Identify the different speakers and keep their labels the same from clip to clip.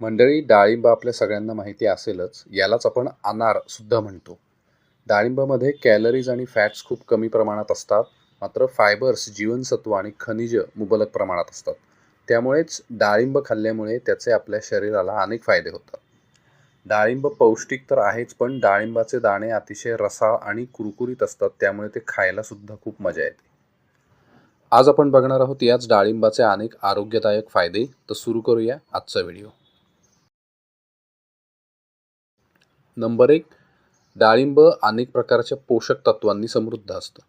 Speaker 1: मंडळी डाळिंब आपल्या सगळ्यांना माहिती असेलच यालाच आपण अनार सुद्धा म्हणतो. डाळिंबामध्ये कॅलरीज आणि फॅट्स खूप कमी प्रमाणात असतात मात्र फायबर्स जीवनसत्व आणि खनिज मुबलक प्रमाणात असतात. त्यामुळेच डाळिंब खाल्ल्यामुळे त्याचे आपल्या शरीराला अनेक फायदे होतात. डाळिंब पौष्टिक तर आहेच पण डाळिंबाचे दाणे अतिशय रसाळ आणि कुरकुरीत असतात त्यामुळे ते खायला सुद्धा खूप मजा येते. आज आपण बघणार आहोत याच डाळिंबाचे अनेक आरोग्यदायक फायदे तर सुरू करूया आजचा व्हिडिओ. नंबर एक डाळिंब अनेक प्रकारच्या पोषक तत्वांनी समृद्ध असतं.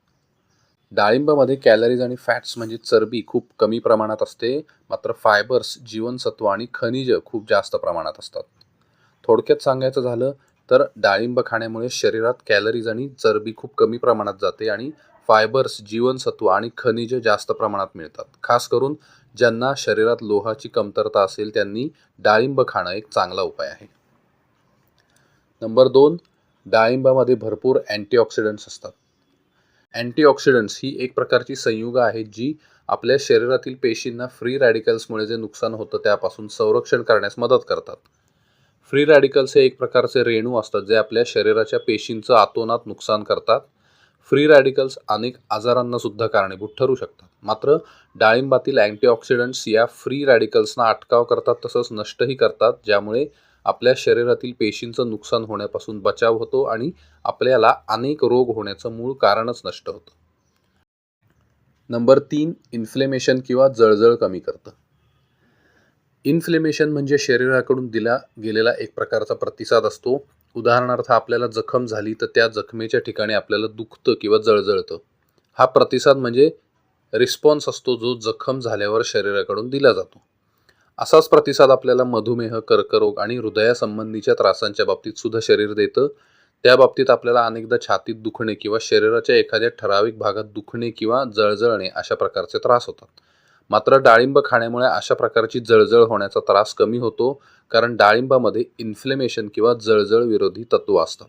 Speaker 1: डाळिंबामध्ये कॅलरीज आणि फॅट्स म्हणजे चरबी खूप कमी प्रमाणात असते मात्र फायबर्स जीवनसत्व आणि खनिज खूप जास्त प्रमाणात असतात. थोडक्यात सांगायचं झालं तर डाळिंब खाण्यामुळे शरीरात कॅलरीज आणि चरबी खूप कमी प्रमाणात जाते आणि फायबर्स जीवनसत्व आणि खनिज जास्त प्रमाणात मिळतात. खास करून ज्यांना शरीरात लोहाची कमतरता असेल त्यांनी डाळिंब खाणं एक चांगला उपाय आहे. नंबर दोन डाळिंबामध्ये भरपूर अँटीऑक्सिडंट्स असतात. अँटीऑक्सिडंट्स ही एक प्रकारची संयुग आहेत जी आपल्या शरीरातील पेशींना फ्री रॅडिकल्समुळे जे नुकसान होतं त्यापासून संरक्षण करण्यास मदत करतात. फ्री रॅडिकल्स हे एक प्रकारचे रेणू असतात जे आपल्या शरीराच्या पेशींचं आतोनात नुकसान करतात. फ्री रॅडिकल्स अनेक आजारांना सुद्धा कारणीभूत ठरू शकतात. मात्र डाळिंबातील अँटीऑक्सिडंट्स या फ्री रॅडिकल्सना अटकाव करतात तसंच नष्टही करतात ज्यामुळे आपल्या शरीरातील पेशींचं नुकसान होण्यापासून बचाव होतो आणि आपल्याला अनेक रोग होण्याचं मूळ कारणच नष्ट होतं. नंबर तीन इन्फ्लेमेशन किंवा जळजळ कमी करतं. इन्फ्लेमेशन म्हणजे शरीराकडून दिला गेलेला एक प्रकारचा प्रतिसाद असतो. उदाहरणार्थ आपल्याला जखम झाली तर त्या जखमेच्या ठिकाणी आपल्याला दुखतं किंवा जळजळतं. हा प्रतिसाद म्हणजे रिस्पॉन्स असतो जो जखम झाल्यावर शरीराकडून दिला जातो. असाच प्रतिसाद आपल्याला मधुमेह कर्करोग आणि हृदयासंबंधीच्या त्रासांच्या बाबतीत सुद्धा शरीर देतं. त्या बाबतीत आपल्याला अनेकदा छातीत दुखणे किंवा शरीराच्या एखाद्या ठराविक भागात दुखणे किंवा जळजळणे अशा प्रकारचे त्रास होतात. मात्र डाळिंब खाण्यामुळे अशा प्रकारची जळजळ होण्याचा त्रास कमी होतो कारण डाळिंबामध्ये इन्फ्लेमेशन किंवा जळजळ विरोधी तत्व असतात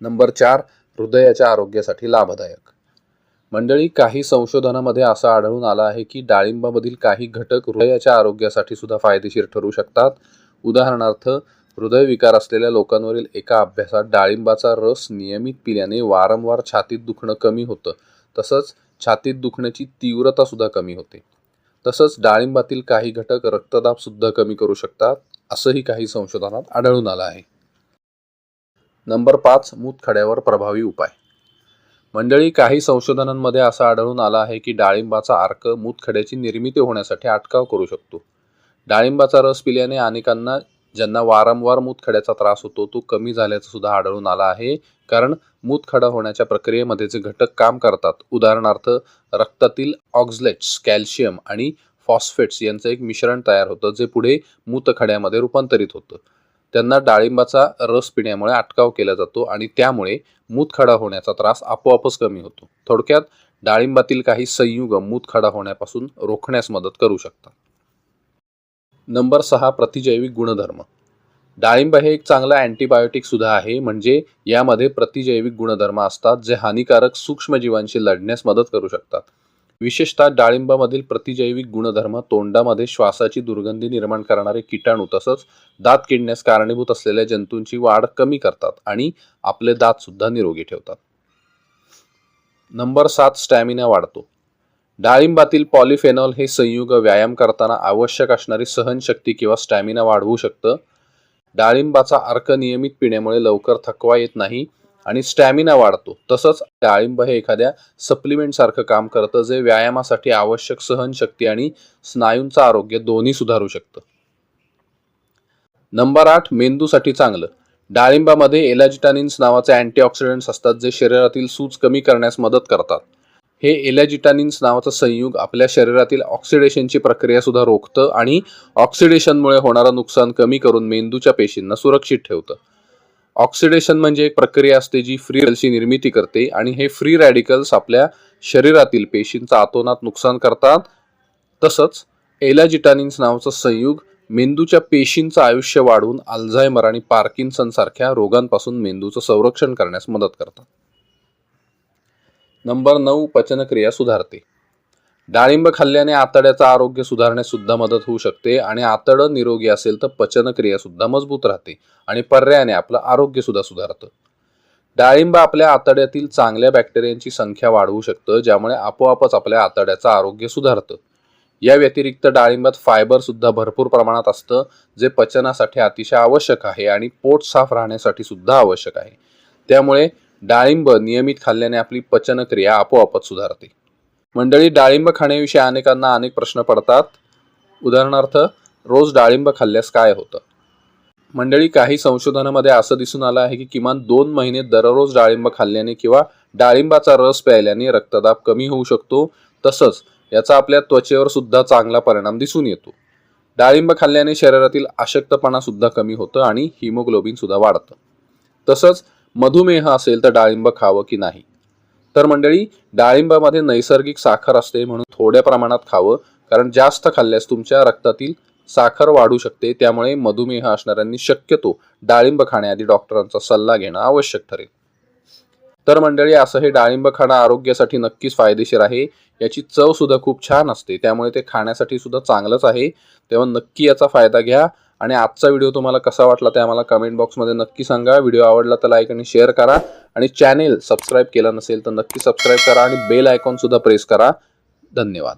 Speaker 1: नंबर चार हृदयाच्या आरोग्यासाठी लाभदायक. मंडळी काही संशोधनामध्ये असं आढळून आलं आहे की डाळिंबामधील काही घटक हृदयाच्या आरोग्यासाठी सुद्धा फायदेशीर ठरू शकतात. उदाहरणार्थ हृदयविकार असलेल्या लोकांवरील एका अभ्यासात डाळिंबाचा रस नियमित पिल्याने वारंवार छातीत दुखणं कमी होतं. तसंच छातीत दुखण्याची तीव्रता सुद्धा कमी होते. तसंच डाळिंबातील काही घटक रक्तदाब सुद्धा कमी करू शकतात असंही काही संशोधनात आढळून आलं आहे. नंबर पाच मूतखड्यावर प्रभावी उपाय. मंडळी काही संशोधनांमध्ये असं आढळून आलं आहे की डाळिंबाचा अर्क मूतखड्याची निर्मिती होण्यासाठी अटकाव करू शकतो. डाळिंबाचा रस पिल्याने अनेकांना ज्यांना वारंवार मूतखड्याचा त्रास होतो तो कमी झाल्याचं सुद्धा आढळून आला आहे. कारण मूतखडा होण्याच्या प्रक्रियेमध्ये जे घटक काम करतात उदाहरणार्थ रक्तातील ऑक्झलेट्स कॅल्शियम आणि फॉस्फेट्स यांचं एक मिश्रण तयार होतं जे पुढे मूतखड्यामध्ये रूपांतरित होतं. त्यांना डाळिंबाचा रस पिण्यामुळे अटकाव केला जातो आणि त्यामुळे मूतखडा होण्याचा त्रास आपोआपच कमी होतो. थोडक्यात डाळिंबातील काही संयुग मूतखडा होण्यापासून रोखण्यास मदत करू शकतात. नंबर सहा प्रतिजैविक गुणधर्म. डाळिंब हे एक चांगलं अँटीबायोटिक सुद्धा आहे म्हणजे यामध्ये प्रतिजैविक गुणधर्म असतात जे हानिकारक सूक्ष्मजीवांशी लढण्यास मदत करू शकतात. विशेषतः डाळिंबामधील प्रतिजैविक गुणधर्म तोंडामध्ये श्वासाची दुर्गंधी निर्माण करणारे किटाणू तसंच दात किडण्यास कारणीभूत असलेल्या जंतूंची वाढ कमी करतात आणि आपले दात सुद्धा निरोगी ठेवतात. नंबर सात स्टॅमिना वाढतो. डाळिंबातील पॉलिफेनॉल हे संयुग व्यायाम करताना आवश्यक असणारी सहनशक्ती किंवा स्टॅमिना वाढवू शकतं. डाळिंबाचा अर्क नियमित पिण्यामुळे लवकर थकवा येत नाही. आणि स्टॅमिना वाढतो. तसंच डाळिंब हे एखाद्या सप्लिमेंट सारखं काम करतं जे व्यायामासाठी आवश्यक सहनशक्ती आणि स्नायूंचं आरोग्य दोन्ही सुधारू शकतं. नंबर आठ मेंदूसाठी चांगलं. डाळिंबामध्ये एलॅजिटानिन्स नावाचे अँटीऑक्सिडंट्स असतात जे शरीरातील सूज कमी करण्यास मदत करतात. हे एलॅजिटानिन्स नावाचं संयुग आपल्या शरीरातील ऑक्सिडेशनची प्रक्रिया सुद्धा रोखतं आणि ऑक्सिडेशनमुळे होणारं नुकसान कमी करून मेंदूच्या पेशींना सुरक्षित ठेवतं. ऑक्सिडेशन म्हणजे एक प्रक्रिया असते जी फ्री रॅडिकल्सची निर्मिती करते आणि हे फ्री रॅडिकल्स आपल्या शरीरातील पेशींचं आतोनात नुकसान करतात. तसंच एलॅजिटानिन्स नावाचं संयुग मेंदूच्या पेशींचं आयुष्य वाढवून अल्झायमर आणि पार्किन्सन सारख्या रोगांपासून मेंदूचं संरक्षण करण्यास मदत करतात. नंबर नऊ पचनक्रिया सुधारते. डाळिंब खाल्ल्याने आतड्याचं आरोग्य सुधारण्यास सुद्धा मदत होऊ शकते आणि आतडं निरोगी असेल तर पचनक्रिया सुद्धा मजबूत राहते आणि पर्यायाने आपलं आरोग्य सुद्धा सुधारतं. डाळिंब आपल्या आतड्यातील चांगल्या बॅक्टेरियांची संख्या वाढवू शकतं ज्यामुळे आपोआपच आपल्या आतड्याचं आरोग्य सुधारतं. या व्यतिरिक्त डाळिंबात फायबर सुद्धा भरपूर प्रमाणात असतं जे पचनासाठी अतिशय आवश्यक आहे आणि पोट साफ राहण्यासाठी सुद्धा आवश्यक आहे. त्यामुळे डाळिंब नियमित खाल्ल्याने आपली पचनक्रिया आपोआपच सुधारते. मंडळी डाळिंब खाण्याविषयी अनेकांना अनेक प्रश्न पडतात. उदाहरणार्थ रोज डाळिंब खाल्ल्यास काय होतं? मंडळी काही संशोधनामध्ये असं दिसून आलं आहे की किमान दोन महिने दररोज डाळिंब खाल्ल्याने किंवा डाळिंबाचा रस प्यायल्याने रक्तदाब कमी होऊ शकतो. तसंच याचा आपल्या त्वचेवर सुद्धा चांगला परिणाम दिसून येतो. डाळिंब खाल्ल्याने शरीरातील अशक्तपणा सुद्धा कमी होतं आणि हिमोग्लोबिन सुद्धा वाढतं. तसंच मधुमेह असेल तर डाळिंब खावं की नाही? तर मंडळी डाळिंबामध्ये नैसर्गिक साखर असते म्हणून थोड्या प्रमाणात खावं कारण जास्त खाल्ल्यास तुमच्या रक्तातील साखर वाढू शकते. त्यामुळे मधुमेह असणाऱ्यांनी शक्यतो डाळिंब खाण्याआधी डॉक्टरांचा सल्ला घेणं आवश्यक ठरेल. तर मंडळी असं हे डाळिंब खाणं आरोग्यासाठी नक्कीच फायदेशीर आहे. याची चव सुद्धा खूप छान असते. त्यामुळे ते खाण्यासाठी सुद्धा चांगलंच आहे. तेव्हा नक्की याचा फायदा घ्या. आणि आजचा व्हिडिओ तुम्हाला कसा वाटला ते आम्हाला कमेंट बॉक्समध्ये नक्की सांगा. व्हिडिओ आवडला तर लाईक आणि शेअर करा. आणि चॅनेल सबस्क्राईब केलं नसेल तर नक्की सबस्क्राईब करा आणि बेल आयकॉनसुद्धा प्रेस करा. धन्यवाद.